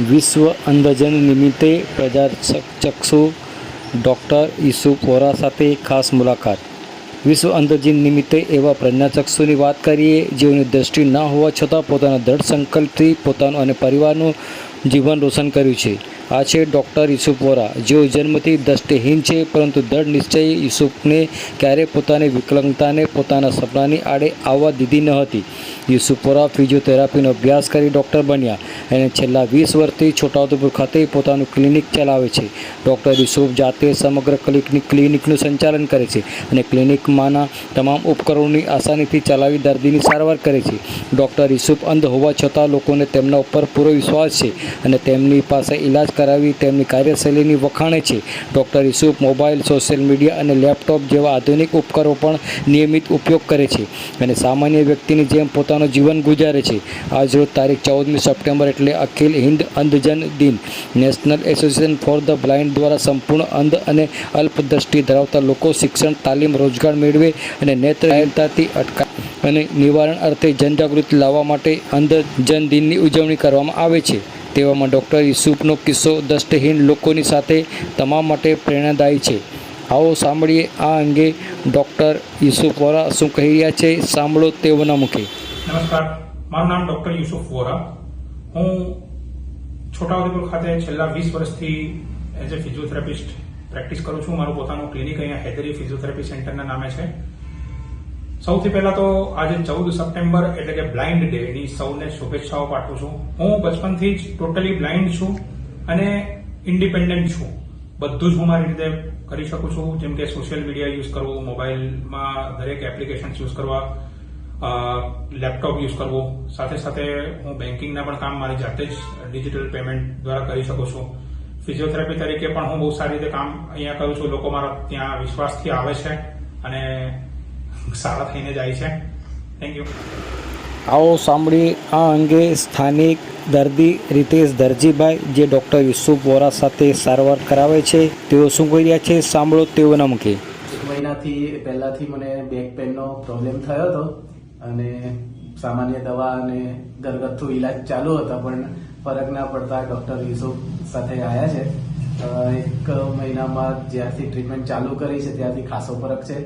વિશ્વ અંધજન નિમિત્તે પ્રજાચક્ષુ ડૉક્ટર ઈસુફ વોરા સાથે ખાસ મુલાકાત. વિશ્વ અંધજન નિમિત્તે એવા પ્રજ્ઞાચક્ષુની વાત કરીએ, જેઓની દ્રષ્ટિ ન હોવા છતાં પોતાના દૃઢ સંકલ્પથી પોતાનું અને પરિવારનું જીવન રોશન કર્યું છે. આ છે ડૉક્ટર યુસુફ વોરા. જેઓ જન્મથી દ્રષ્ટિહીન છે, પરંતુ દૃઢ નિશ્ચય ઈસુફને ક્યારેય પોતાની વિકલાંગતાને પોતાના સપનાની આડે આવવા દીધી ન હતી. યુસુફ વોરા ફિઝિયોથેરાપીનો અભ્યાસ કરી ડૉક્ટર બન્યા અને છેલ્લા વીસ વર્ષથી છોટાઉદેપુર ખાતે પોતાનું ક્લિનિક ચલાવે છે. ડૉક્ટર યુસુફ જાતે સમગ્ર ક્લિનિક ક્લિનિકનું સંચાલન કરે છે અને ક્લિનિકમાંના તમામ ઉપકરણોની આસાનીથી ચલાવી દર્દીની સારવાર કરે છે. ડૉક્ટર યુસુફ અંધ હોવા છતાં લોકોને તેમના ઉપર પૂરો વિશ્વાસ છે અને તેમની પાસે ઇલાજ કરાવી તેમની કાર્યશૈલીની વખાણે છે. Doctor Yusuf mobile, social media અને લેપટોપ જેવા આધુનિક ઉપકરણો પણ નિયમિત ઉપયોગ કરે છે અને સામાન્ય વ્યક્તિની જેમ પોતાનું જીવન ગુજારે છે. આજરોજ તારીખ ચૌદમી સપ્ટેમ્બર એટલે અખિલ હિન્દ અંધજન દિન. National Association for the Blind દ્વારા સંપૂર્ણ અંધ અને અલ્પદ્રષ્ટિ ધરાવતા લોકો શિક્ષણ, તાલીમ, રોજગાર મેળવે અને નેત્રહીનતાથી અટકા અને નિવારણ અર્થે જનજાગૃતિ લાવવા માટે અંધજન દિનની ઉજવણી કરવામાં આવે છે. તેવામાં ડૉક્ટર યુસુફનો કિસ્સો દષ્ટહીન લોકોની સાથે તમામ માટે પ્રેરણાદાયી છે. આવો સાંભળીએ આ અંગે ડૉક્ટર યુસુફ વોરા શું કહી રહ્યા છે. સાંભળો તેઓના મુખે. નમસ્કાર. મારું નામ ડોક્ટર યુસુફ વોરા. હું છોટાઉદેપુર ખાતે છેલ્લા વીસ વર્ષથી એઝ એ ફિઝિયોથેરાપિસ્ટ પ્રેક્ટિસ કરું છું. મારું પોતાનું ક્લિનિક અહીંયા હૈદરી ફિઝિયોથેરાપી સેન્ટરના નામે છે. સૌથી પહેલા તો આજે ચૌદ સપ્ટેમ્બર એટલે કે બ્લાઇન્ડ ડે ની સૌને શુભેચ્છાઓ પાઠવું છું. હું બચપનથી જ ટોટલી બ્લાઇન્ડ છું અને ઇન્ડિપેન્ડન્ટ છું. બધું જ હું મારી રીતે કરી શકું છું. જેમ કે સોશિયલ મીડિયા યુઝ કરવું, મોબાઈલમાં દરેક એપ્લિકેશન્સ યુઝ કરવા લેપટોપ યુઝ કરવું. સાથે સાથે હું બેન્કિંગના પણ કામ મારી જાતે જ ડિજિટલ પેમેન્ટ દ્વારા કરી શકું છું. ફિઝિયોથેરાપી તરીકે પણ હું બહુ સારી રીતે કામ અહીંયા કરું છું. લોકો મારા ત્યાં વિશ્વાસથી આવે છે અને સારા થઈને જાય છે. થેન્ક યુ આવો સાંભળી આ અંગે સ્થાનિક દર્દી રીતેશ દરજીભાઈ જે ડૉક્ટર યુસુફ વોરા સાથે સારવાર કરાવે છે. તેઓ શું કહી રહ્યા છે? સાંભળો તેઓના મુખે. એક મહિનાથી પહેલાથી મને બેક પેનનો પ્રોબ્લેમ થયો હતો. અને સામાન્ય દવા અને ઘરગથ્થુ ઈલાજ ચાલુ હતા, પણ ફરક ના પડતા ડોક્ટર યુસુફ સાથે આવ્યા છે. એક મહિનામાં જ્યારથી ટ્રીટમેન્ટ ચાલુ કરી છે, ત્યારથી ખાસો ફરક છે.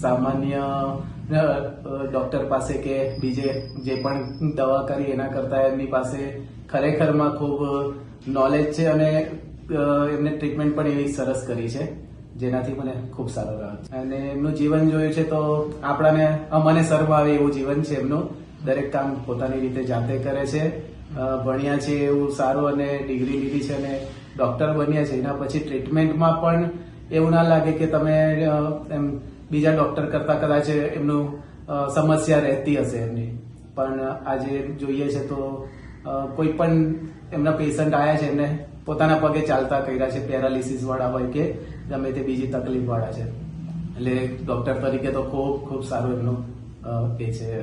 સામાન્ય ડોક્ટર પાસે કે બીજે જે પણ દવા કરી એના કરતા એમની પાસે ખરેખરમાં ખૂબ નોલેજ છે અને એમને ટ્રીટમેન્ટ પણ એવી સરસ કરી છે. જેનાથી મને ખૂબ સારો રહ્યો અને એમનું જીવન જોયું છે તો આપણાને મને શરમ આવે એવું જીવન છે એમનું. દરેક કામ પોતાની રીતે જાતે કરે છે. ભણ્યા છે એવું સારું અને ડિગ્રી લીધી છે અને ડોક્ટર બન્યા છે. એના પછી ટ્રીટમેન્ટમાં પણ એવું ના લાગે કે તમે એમ બીજા ડોક્ટર કરતા કદાચ એમનું સમસ્યા રહેતી હશે એમની. પણ આજે જોઈએ છે તો કોઈ પણ એમના પેશન્ટ આવ્યા છે એમને પોતાના પગે ચાલતા કર્યા છે પેરાલિસિસ વાળા હોય કે ગમે તે બીજી તકલીફ વાળા છે. એટલે ડોક્ટર તરીકે તો ખૂબ ખૂબ સારું એમનું કે છે.